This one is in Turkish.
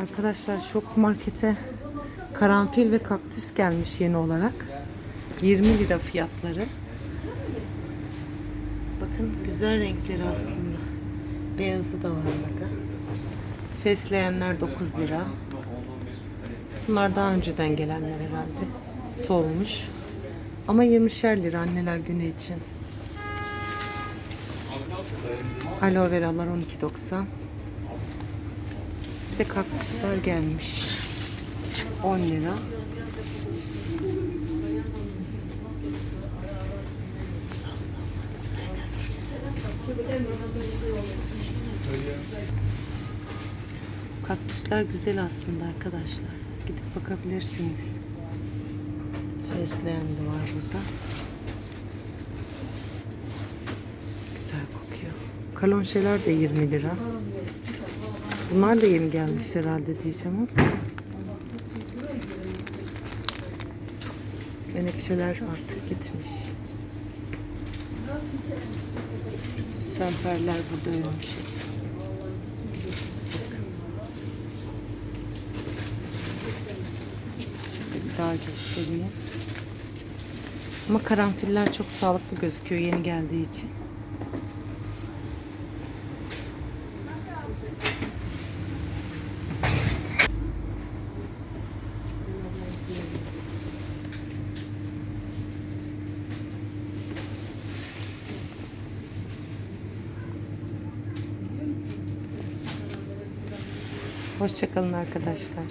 Arkadaşlar şok markete karanfil ve kaktüs gelmiş yeni olarak. 20 lira fiyatları. Bakın güzel renkleri aslında. Beyazı da var burada. Fesleğenler 9 lira. Bunlar daha önceden gelenler herhalde. Solmuş. Ama 20'şer lira anneler günü için. Aloe veralar 12.90. De kaktüsler gelmiş. 10 lira. Kaktüsler güzel aslında arkadaşlar. Gidip bakabilirsiniz. Fesleğen de var burada. Güzel kokuyor. Kalonşeler de 20 lira. Bunlar da yeni gelmiş herhalde diyeceğim ama. Menekşeler artık gitmiş. Semperler burada ölmüş. Şöyle bir daha göstereyim. Ama karanfiller çok sağlıklı gözüküyor yeni geldiği için. Hoşçakalın arkadaşlar.